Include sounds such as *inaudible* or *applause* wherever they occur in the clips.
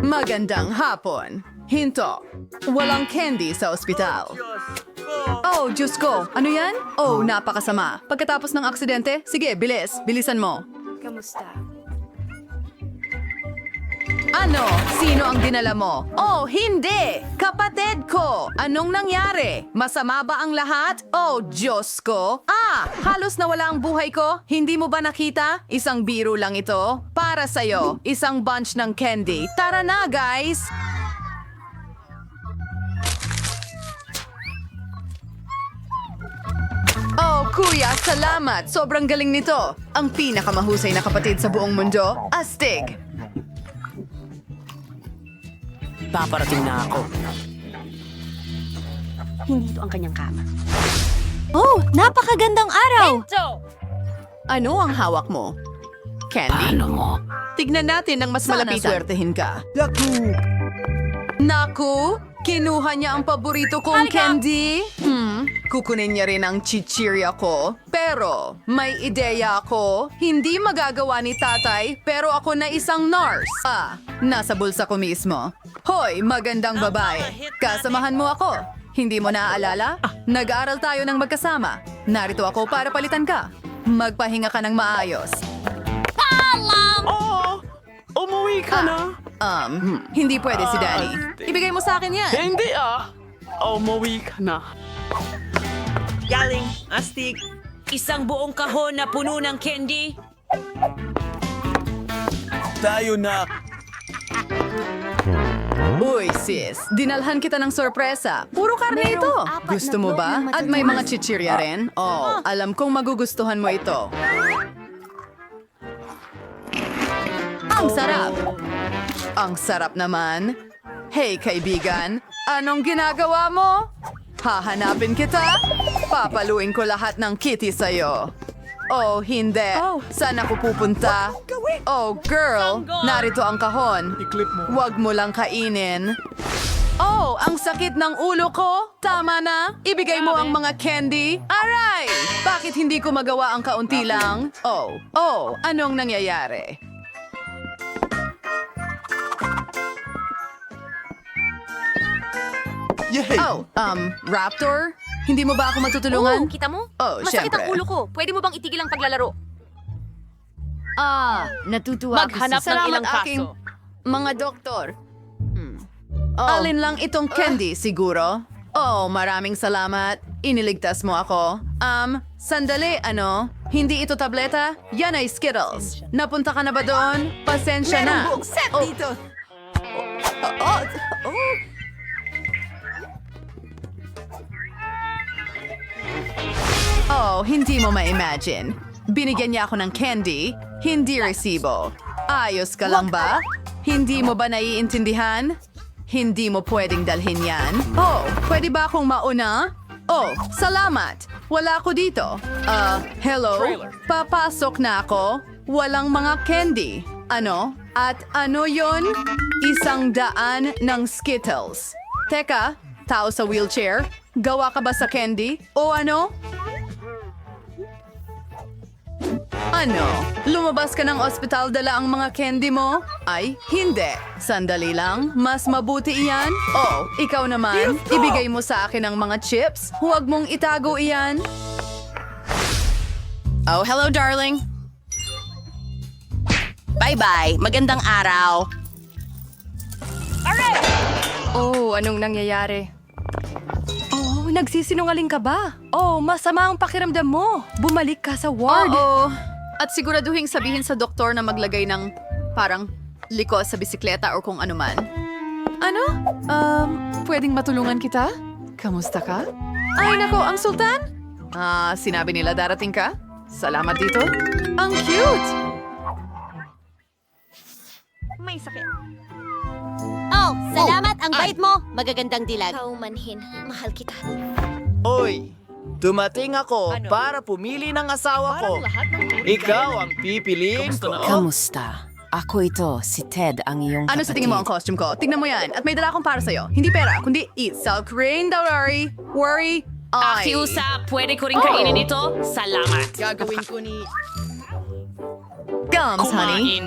Magandang hapon. Hinto. Walang candy sa ospital. Oh, Diyos ko. Ano yan? Oh, napakasama. Pagkatapos ng aksidente, sige, bilis. Bilisan mo. Kamusta? Ano? Sino ang dinala mo? Oh, hindi! Kapatid ko! Anong nangyari? Masama ba ang lahat? Oh, Diyos ko! Ah! Halos nawala ang buhay ko? Hindi mo ba nakita? Isang biro lang ito. Para sa'yo, isang bunch ng candy. Tara na, guys! Oh, kuya, salamat! Sobrang galing nito! Ang pinakamahusay na kapatid sa buong mundo, Astig! Paparating na ako. Hindi ito ang kanyang kama. Oh, napakagandang araw! Ano ang hawak mo? Candy? Paano mo? Tignan natin ng mas Sana malapit. sa- Swertehin ka. Naku! Kinuha niya ang paborito kong Halika! candy. Hmm, kukunin niya rin ang chichirya ko. Pero, may ideya ako. Hindi magagawa ni tatay, pero ako na isang nurse. Ah, nasa bulsa ko mismo. Hoy, magandang babae. Kasamahan mo ako. Hindi mo naaalala? Nag-aaral tayo ng magkasama. Narito ako para palitan ka. Magpahinga ka ng maayos. Oo! Umuwi ka na? Um, hindi pwede si Danny. Ibigay mo sa akin yan. Hindi ah! Umuwi ka na. Galing, astig. Isang buong kahon na puno ng candy. Tayo na! Uy, sis, dinalhan kita ng sorpresa. Puro karne ito. Gusto mo ba? At may mga chichirya rin? Oh, alam kong magugustuhan mo ito. Ang sarap! Ang sarap naman. Hey, kaibigan, anong ginagawa mo? Hahanapin kita? Papaluin ko lahat ng kitty sa'yo. Oh, hindi. Saan ako pupunta? Oh, girl, narito ang kahon. Huwag mo lang kainin. Oh, ang sakit ng ulo ko. Tama na. Ibigay mo ang mga candy. Aray! Bakit hindi ko magawa ang kaunti lang? Oh, oh, anong nangyayari? Oh, um, Raptor? Hindi mo ba ako matutulungan? Oo, kita mo? Oh, Masakit ang syempre. ulo ko. Pwede mo bang itigil ang paglalaro? Ah, natutuwa Maghanap ako sa... ng Salamat ilang kaso. aking mga doktor. Alin lang itong candy, siguro? Oh, maraming salamat. Iniligtas mo ako. Um, sandali, ano? Hindi ito tableta? Yan ay Skittles. Napunta ka na ba doon? Pasensya na. set Oh. dito. Oh, oh, oh. Oh, hindi mo ma-imagine. Binigyan niya ako ng candy, hindi resibo. Ayos ka lang ba? Hindi mo ba naiintindihan? Hindi mo pwedeng dalhin yan. Oh, pwede ba akong mauna? Oh, salamat. Wala ako dito. Ah, hello? Papasok na ako. Walang mga candy. Ano? At ano yon? Isang daan ng Skittles. Teka, tao sa wheelchair? Gawa ka ba sa candy? O ano? Ano? Lumabas ka ng ospital dala ang mga candy mo? Ay, hindi. Sandali lang. Mas mabuti iyan? Oh, ikaw naman. Ibigay mo sa akin ang mga chips. Huwag mong itago iyan. Oh, hello darling. Bye-bye. Magandang araw. Oh, anong nangyayari? Oh, nagsisinungaling ka ba? Oh, masama ang pakiramdam mo. Bumalik ka sa ward. Oo. At siguraduhin sabihin sa doktor na maglagay ng parang liko sa bisikleta or kung ano man. Ano? Um, pwedeng matulungan kita? Kamusta ka? Ay nako, ang sultan? Ah, sinabi nila darating ka? Salamat dito. Ang cute! May sakit. Oh, salamat ang bait mo. Magagandang dilag. Kaumanhin. Mahal kita. Oy, dumating ako para pumili ng asawa ko. Ikaw ang pipiliin ko. Kamusta? Ako ito, si Ted, ang iyong Ano sa tingin mo ang costume ko? Tingnan mo yan. At may dala akong para sa'yo. Hindi pera, kundi eat self cream, don't worry. Worry. Ay. Akiusa, pwede ko rin kainin ito? Salamat. Gagawin ko ni... Gums, honey. Kumain.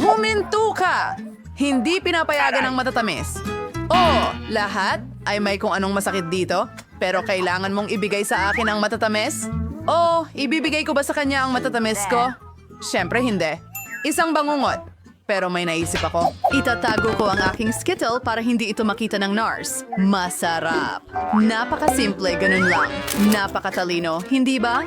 Huminto ka! Hindi pinapayagan ng matatamis. Oh, lahat ay may kung anong masakit dito, pero kailangan mong ibigay sa akin ang matatamis? Oh, ibibigay ko ba sa kanya ang matatamis ko? Siyempre hindi. Isang bangungot. Pero may naisip ako. Itatago ko ang aking Skittle para hindi ito makita ng NARS. Masarap. Napakasimple, ganun lang. Napakatalino, hindi ba?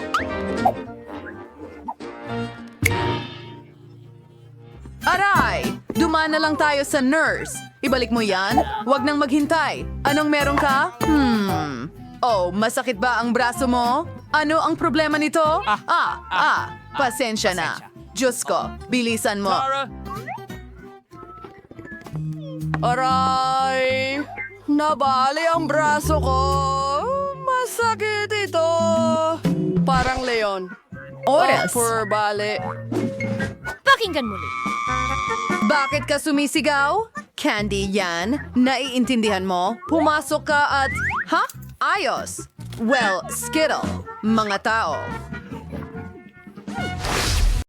Aray! Dumaan na lang tayo sa nurse. Ibalik mo yan? Huwag nang maghintay. Anong meron ka? Hmm. Oh, masakit ba ang braso mo? Ano ang problema nito? Ah, ah, pasensya na. Diyos ko, bilisan mo. Aray! Nabali ang braso ko. Masakit ito. Parang leon. Oras. Oh, poor bali. Pakinggan muli. Bakit ka sumisigaw? Candy yan? Naiintindihan mo? Pumasok ka at... Ha? Ayos. Well, Skittle. Mga tao.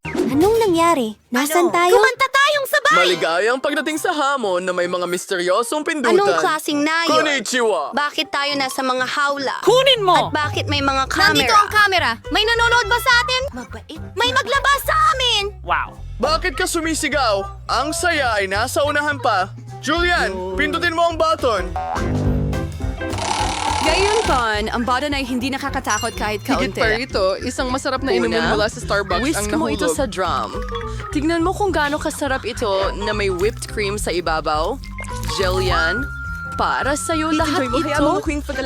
Anong nangyari? Nasaan tayo? Kumanta tayong sabay! Maligayang pagdating sa hamon na may mga misteryosong pindutan. Anong klaseng nayon? Konnichiwa! Bakit tayo nasa mga hawla? Kunin mo! At bakit may mga camera? Nandito ang camera. May nanonood ba sa atin? Mabait. May maglabas sa amin! Wow! Bakit ka sumisigaw? Ang saya ay nasa unahan pa. Julian, pindutin mo ang button. Gayon pan, ang button ay hindi nakakatakot kahit kaunti. Higit pa rito, isang masarap na inumin mula sa Starbucks whisk ang mo nahulog. ito sa drum. Tignan mo kung gaano kasarap ito na may whipped cream sa ibabaw. Gel yan. Para sa'yo lahat mo, ito. mo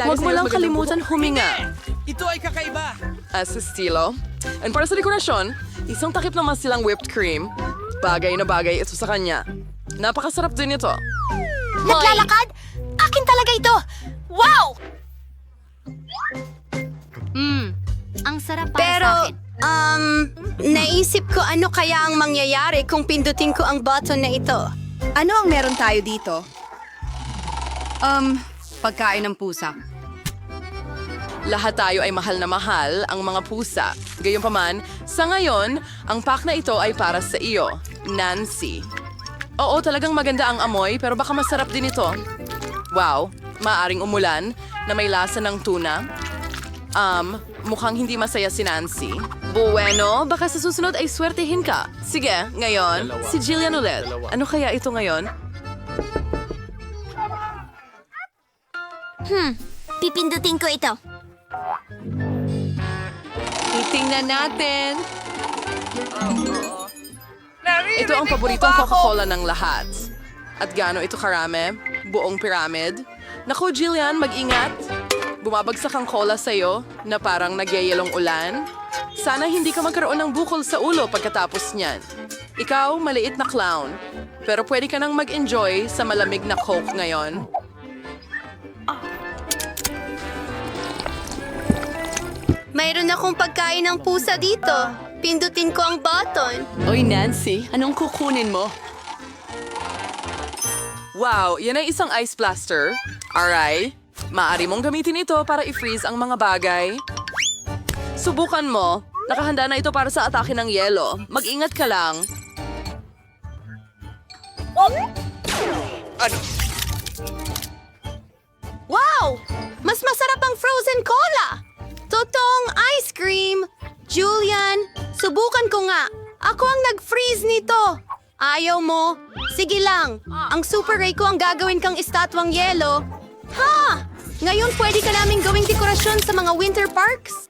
Huwag mo lang kalimutan huminga. Ito ay kakaiba! As estilo. And para sa dekorasyon, isang takip naman silang whipped cream. Bagay na bagay ito sa kanya. Napakasarap din ito. Naglalakad? Akin talaga ito! Wow! Hmm. Ang sarap para Pero, sa akin. um, naisip ko ano kaya ang mangyayari kung pindutin ko ang button na ito. Ano ang meron tayo dito? Um, pagkain ng pusa. Lahat tayo ay mahal na mahal ang mga pusa. Gayunpaman, sa ngayon, ang pack na ito ay para sa iyo, Nancy. Oo, talagang maganda ang amoy, pero baka masarap din ito. Wow, maaring umulan na may lasa ng tuna. Um, mukhang hindi masaya si Nancy. Bueno, baka sa susunod ay swertehin ka. Sige, ngayon, si Jillian ulit. Ano kaya ito ngayon? Pipindutin ko ito. Titingnan natin. Ito ang paboritong Coca-Cola ng lahat. At gaano ito karami? Buong pyramid? Naku, Jillian, mag-ingat. Bumabagsak ang cola sa'yo na parang nagyayelong ulan. Sana hindi ka magkaroon ng bukol sa ulo pagkatapos niyan. Ikaw, maliit na clown. Pero pwede ka nang mag-enjoy sa malamig na Coke ngayon. Mayroon akong pagkain ng pusa dito. Pindutin ko ang button. Oy, Nancy, anong kukunin mo? Wow, yan ay isang ice blaster. Aray, maaari mong gamitin ito para i-freeze ang mga bagay. Subukan mo. Nakahanda na ito para sa atake ng yelo. Mag-ingat ka lang. Wow! Mas masarap ang frozen cola! Totoong ice cream! Julian, subukan ko nga. Ako ang nag-freeze nito. Ayaw mo? Sige lang. Ang Super Ray ko ang gagawin kang estatwang yelo. Ha! Ngayon pwede ka namin gawing dekorasyon sa mga winter parks?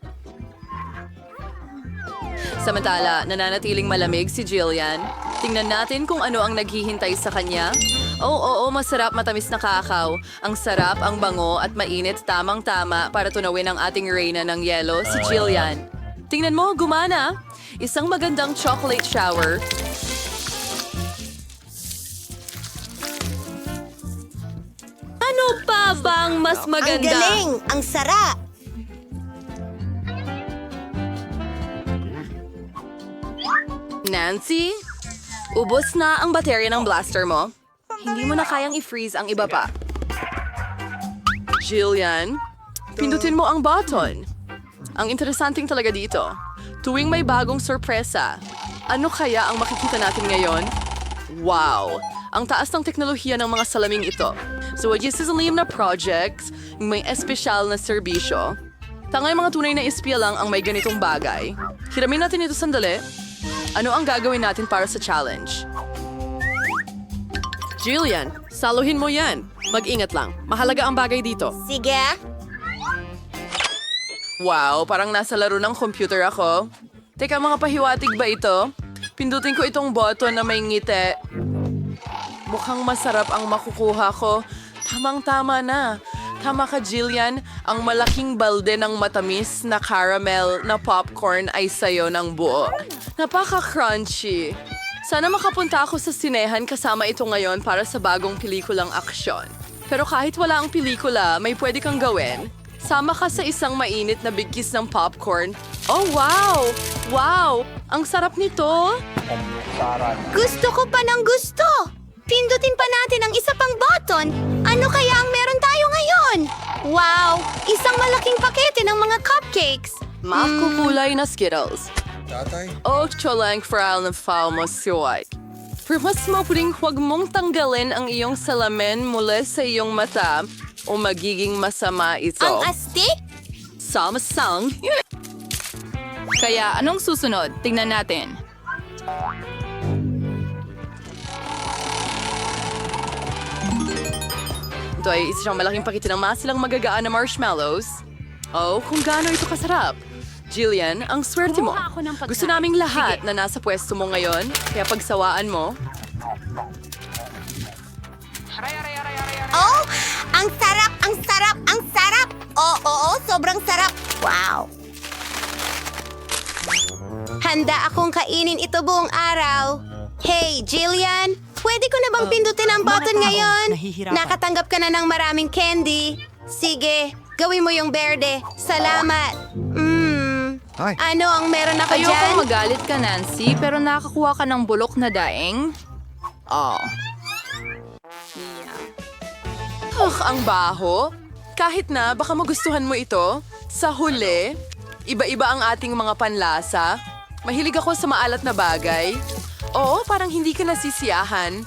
Samantala, nananatiling malamig si Jillian. Tingnan natin kung ano ang naghihintay sa kanya. Oo, oo, masarap matamis na kakao. Ang sarap, ang bango at mainit tamang-tama para tunawin ang ating reyna ng yelo, si Jillian. Tingnan mo, gumana. Isang magandang chocolate shower. Ano pa bang mas maganda? Ang galing! Ang sarap! Nancy, ubos na ang baterya ng blaster mo. Hindi mo na kayang i-freeze ang iba pa. Jillian, pindutin mo ang button. Ang interesanting talaga dito, tuwing may bagong sorpresa, ano kaya ang makikita natin ngayon? Wow! Ang taas ng teknolohiya ng mga salaming ito. So, sisalim na projects, may espesyal na serbisyo. Tangay mga tunay na espiya lang ang may ganitong bagay. Hiramin natin ito sandali. Ano ang gagawin natin para sa challenge? Jillian, saluhin mo yan. Mag-ingat lang. Mahalaga ang bagay dito. Sige. Wow, parang nasa laro ng computer ako. Teka, mga pahiwatig ba ito? Pindutin ko itong button na may ngiti. Mukhang masarap ang makukuha ko. Tamang-tama na. Tama ka, Jillian. Ang malaking balde ng matamis na caramel na popcorn ay sayo ng buo. Napaka-crunchy. Sana makapunta ako sa sinehan kasama ito ngayon para sa bagong pelikulang aksyon. Pero kahit wala ang pelikula, may pwede kang gawin. Sama ka sa isang mainit na bigkis ng popcorn. Oh, wow! Wow! Ang sarap nito! Gusto ko pa ng gusto. Pindutin pa natin ang isa pang button. Ano kaya ang meron tayo ngayon? Wow! Isang malaking pakete ng mga cupcakes. Makukulay na Skittles. Oh, cholang fral na foul mo siway. Pero mas mapuling huwag mong tanggalin ang iyong salamin mula sa iyong mata o magiging masama ito. Ang astig? Samasang. Kaya anong susunod? Tingnan natin. Ito ay isa siyang malaking pakiti ng masilang magagaan na marshmallows. Oh, kung gaano ito kasarap. Jillian, ang swerte mo. Gusto naming lahat na nasa pwesto mo ngayon, kaya pagsawaan mo. Oh, ang sarap, ang sarap, ang sarap. Oo, oo, sobrang sarap. Wow. Handa akong kainin ito buong araw. Hey, Jillian, pwede ko na bang pindutin ang button ngayon? Nakatanggap ka na ng maraming candy. Sige, gawin mo yung berde. Salamat. Mmm. Ano ang meron ako dyan? Ayoko magalit ka, Nancy, pero nakakuha ka ng bulok na daing. Oh. Ugh, ang baho. Kahit na, baka magustuhan mo ito. Sa huli, iba-iba ang ating mga panlasa. Mahilig ako sa maalat na bagay. Oo, parang hindi ka nasisiyahan.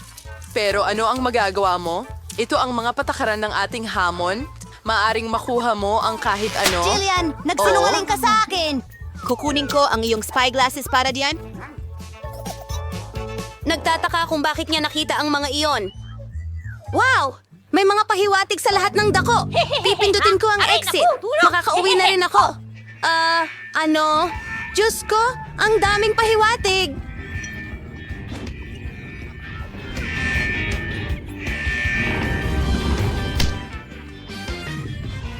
Pero ano ang magagawa mo? Ito ang mga patakaran ng ating hamon. Maaring makuha mo ang kahit ano. Jillian, nagsinungaling ka sa akin. Kukunin ko ang iyong spy glasses para diyan. Nagtataka kung bakit niya nakita ang mga iyon. Wow! May mga pahiwatig sa lahat ng dako. *laughs* Pipindutin ko ang exit. Makakauwi na rin ako. *laughs* Ah, ano? Diyos ko, ang daming pahiwatig.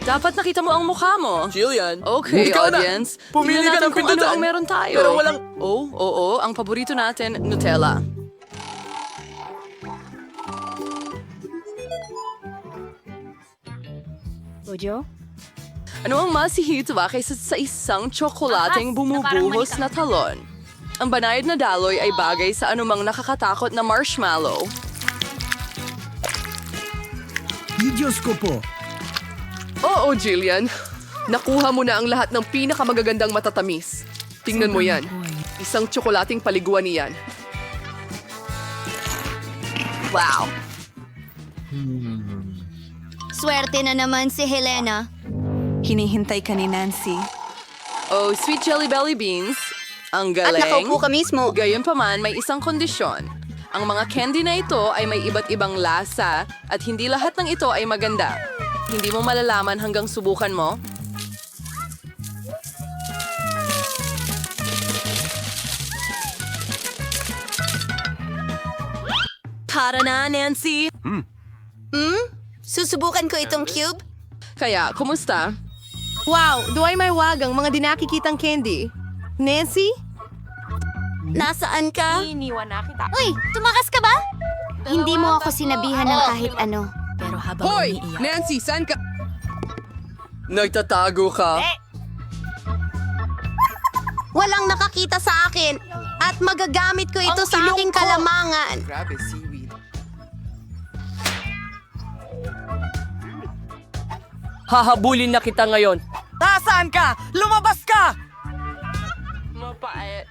Dapat nakita mo ang mukha mo. Jillian, Okay, ikaw na. audience. Pumili Tingnan ka natin ng kung ano ang meron tayo. Pero walang... Oh, oo, ang paborito natin, Nutella. Ojo? Ano ang mas hihitwa kaysa sa isang tsokolating bumubuhos na talon? Ang banayad na daloy ay bagay sa anumang nakakatakot na marshmallow. Diyos ko po. Oo, Jillian. Nakuha mo na ang lahat ng pinakamagagandang matatamis. Tingnan mo yan. Isang tsokolating paliguan niyan. Wow. Swerte na naman si Helena. Hinihintay ka ni Nancy. Oh, sweet jelly belly beans. Ang At galing. nakaupo ka mismo. Gayunpaman, may isang kondisyon. Ang mga candy na ito ay may iba't ibang lasa at hindi lahat ng ito ay maganda. Hindi mo malalaman hanggang subukan mo. Para na, Nancy! Susubukan ko itong cube. Kaya, kumusta? Wow, duway may wagang mga dinakikitang candy. Nancy? Nasaan ka? Iniwan na kita. Uy, tumakas ka ba? Hindi mo ako sinabihan ng kahit ano. Pero habang Hoy! umiiyak, Nancy, saan ka? Nagtatago ka? Walang nakakita sa akin at magagamit ko ito Ang sa ilong aking ko. kalamangan. Grabe, seaweed. Hahabulin na kita ngayon. Nasaan ka? Lumabas ka! Mapait.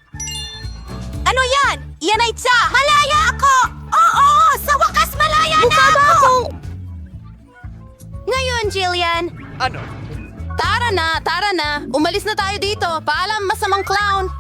Ano yan? Yan ay tsa! Malaya ako! Naman, Jillian. Ano? Tara na, tara na. Umalis na tayo dito. Paalam, masamang clown.